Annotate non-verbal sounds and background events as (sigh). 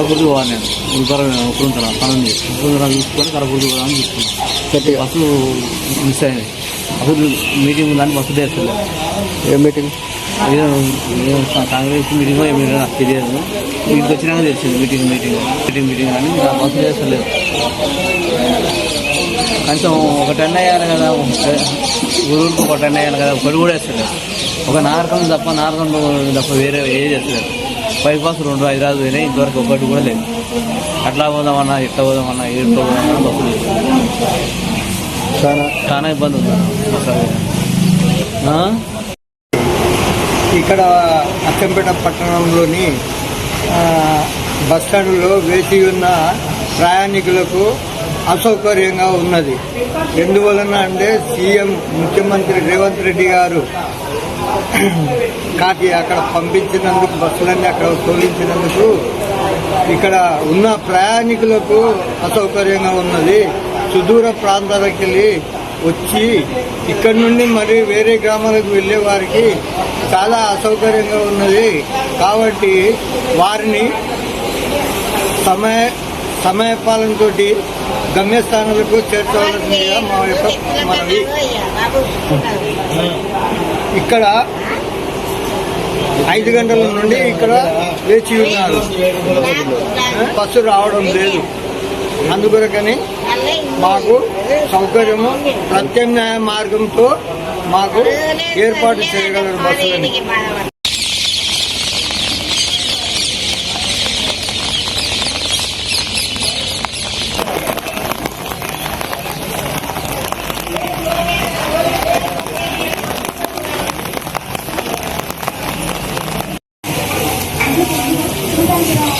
కలపూర్తి పోవాలి నేను. గుల్బర్ ఉప్పురుంతల పనుంది ఉప్పురుంతల చూసుకొని కలపూర్తి పోవాలని చూసుకున్నాను బస్సు మిస్ అయింది. అసలు మీటింగ్ ఉందని బస్సు తెస్తుంది ఏ మీటింగ్ కాంగ్రెస్ మీటింగ్ ఏమి నాకు తెలియదు. ఇంటికి వచ్చినాక తెలిసింది మీటింగ్ మీటింగ్ మీటింగ్ మీటింగ్ అని. బస్సు చేస్తలేదు కనీసం ఒక టెన్ అయ్యాలి కదా ఊరికి ఒక టెన్ అయ్యాలి కదా ఒకటి కూడా వేస్తలేదు ఒక నారకం తప్ప నారకం తప్ప వేరే ఏది వేస్తలేదు ఫైవ్ పాస్ రెండు హైదరాబాద్ పోయినాయి ఇంతవరకు ఒకటి కూడా లేదు. అట్లా పోదామన్నా ఇట్లా పోదామన్నా ఇట్లా పోదామన్నా బస్సు లేదు. చాలా చాలా ఇబ్బంది ఉంది? ఇక్కడ అచ్చంపేట పట్టణంలోని ఆ, బస్ స్టాండ్లో వేచి ఉన్న ప్రయాణికులకు అసౌకర్యంగా ఉన్నది. ఎందువలన అంటే సీఎం ముఖ్యమంత్రి రేవంత్ రెడ్డి గారు (coughs) కాకి అక్కడ పంపించినందుకు బస్సులన్నీ అక్కడ తోలించినందుకు ఇక్కడ ఉన్న ప్రయాణికులకు అసౌకర్యంగా ఉన్నది. సుదూర ప్రాంతాలకు వెళ్ళి వచ్చి ఇక్కడ నుండి మరి వేరే గ్రామాలకు వెళ్ళే వారికి చాలా అసౌకర్యంగా ఉన్నది. కాబట్టి వారిని సమయ సమయపాలనతో గమ్యస్థానాలకు చేర్చవలసిందిగా మా యొక్క మనవి. ఇక్కడ ఐదు గంటల నుండి ఇక్కడ వేచి ఉన్నారు. బస్సు రావడం లేదు. అందుకొరకని మాకు సౌకర్యము ప్రత్యామ్నాయ మార్గంతో మాకు ఏర్పాటు చేయగలరు బస్సులని.